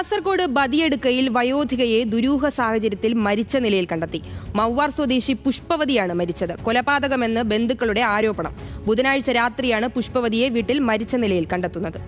കാസർഗോഡ് ബദിയടുക്കയിൽ വയോധികയെ ദുരൂഹ സാഹചര്യത്തിൽ മരിച്ച നിലയിൽ കണ്ടെത്തി. മൗവാർ സ്വദേശി പുഷ്പവതിയാണ് മരിച്ചത്. കൊലപാതകമെന്ന് ബന്ധുക്കളുടെ ആരോപണം. ബുധനാഴ്ച രാത്രിയാണ് പുഷ്പവതിയെ വീട്ടിൽ മരിച്ച നിലയിൽ കണ്ടെത്തുന്നത്.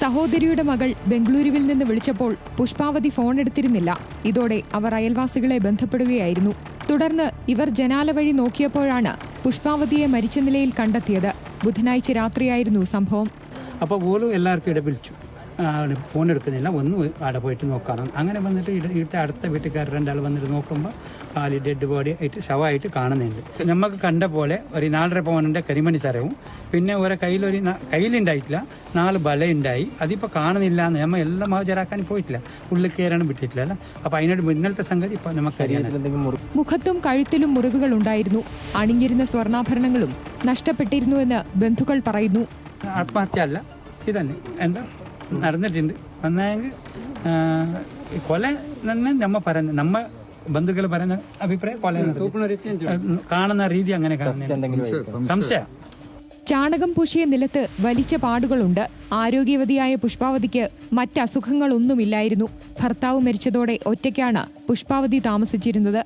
സഹോദരിയുടെ മകൾ ബംഗളൂരുവിൽ നിന്ന് വിളിച്ചപ്പോൾ പുഷ്പാവതി ഫോൺ എടുത്തിരുന്നില്ല. ഇതോടെ അവർ അയൽവാസികളെ ബന്ധപ്പെടുകയായിരുന്നു. തുടർന്ന് ഇവർ ജനാല വഴി നോക്കിയപ്പോഴാണ് പുഷ്പാവതിയെ മരിച്ച നിലയിൽ കണ്ടെത്തിയത്. ബുധനാഴ്ച രാത്രിയായിരുന്നു സംഭവം. അപ്പോൾ പോലും എല്ലാവർക്കും ഇട വിളിച്ചു ആ, ഫോൺ എടുക്കുന്നില്ല. ഒന്ന് അവിടെ പോയിട്ട് നോക്കണം. അങ്ങനെ വന്നിട്ട് ഇവിടുത്തെ അടുത്ത വീട്ടുകാർ രണ്ടാൾ വന്നിട്ട് നോക്കുമ്പോൾ കാലി ഡെഡ് ബോഡി ആയിട്ട് ശവമായിട്ട് കാണുന്നുണ്ട്. നമുക്ക് കണ്ട പോലെ ഒരു നാലര പവനുണ്ട് കരിമണി സരവും പിന്നെ ഓരോ കയ്യിലൊരു കയ്യിലുണ്ടായിട്ടില്ല നാല് ബലയുണ്ടായി അതിപ്പോൾ കാണുന്നില്ല എന്ന് നമ്മൾ എല്ലാം ഹാജരാക്കാൻ പോയിട്ടില്ല. ഉള്ളിൽ കയറാനും വിട്ടിട്ടില്ല അല്ല? അപ്പോൾ അതിനോട് മുന്നിലത്തെ സംഗതി ഇപ്പോൾ നമുക്ക് മുഖത്തും കഴുത്തിലും മുറിവുകൾ ഉണ്ടായിരുന്നു. അണിഞ്ഞിരുന്ന സ്വർണാഭരണങ്ങളും നഷ്ടപ്പെട്ടിരുന്നുവെന്ന് ബന്ധുക്കൾ പറയുന്നു. ആത്മഹത്യ അല്ല ഇതന്നെ. എന്താ? നടന്നിട്ടുണ്ട്. വന്നെങ്കിൽ കൊല തന്നെ നമ്മ പറഞ്ഞ നമ്മ ബന്ധുക്കൾ പറയുന്ന അഭിപ്രായം കൊല. കാണുന്ന രീതി അങ്ങനെ കാണുന്നില്ല സംശയം ചാണകം പൂശിയ നിലത്ത് വലിച്ച പാടുകളുണ്ട്. ആരോഗ്യവതിയായ പുഷ്പാവതിക്ക് മറ്റസുഖങ്ങളൊന്നുമില്ലായിരുന്നു ഭർത്താവ് മരിച്ചതോടെ ഒറ്റയ്ക്കാണ് പുഷ്പാവതി താമസിച്ചിരുന്നത്.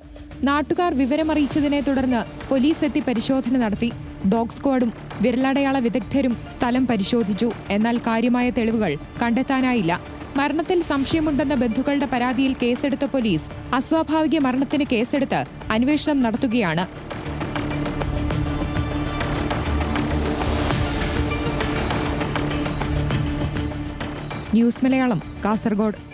നാട്ടുകാർ വിവരമറിയിച്ചതിനെ തുടർന്ന് പോലീസ് എത്തി പരിശോധന നടത്തി. ഡോഗ് സ്ക്വാഡും വിരലടയാള വിദഗ്ധരും സ്ഥലം പരിശോധിച്ചു. എന്നാൽ കാര്യമായ തെളിവുകൾ കണ്ടെത്താനായില്ല. മരണത്തിൽ സംശയമുണ്ടെന്ന ബന്ധുക്കളുടെ പരാതിയിൽ കേസെടുത്ത പോലീസ് അസ്വാഭാവിക മരണത്തിന് കേസെടുത്ത് അന്വേഷണം നടത്തുകയാണ്. ന്യൂസ് മലയാളം കാസർഗോഡ്.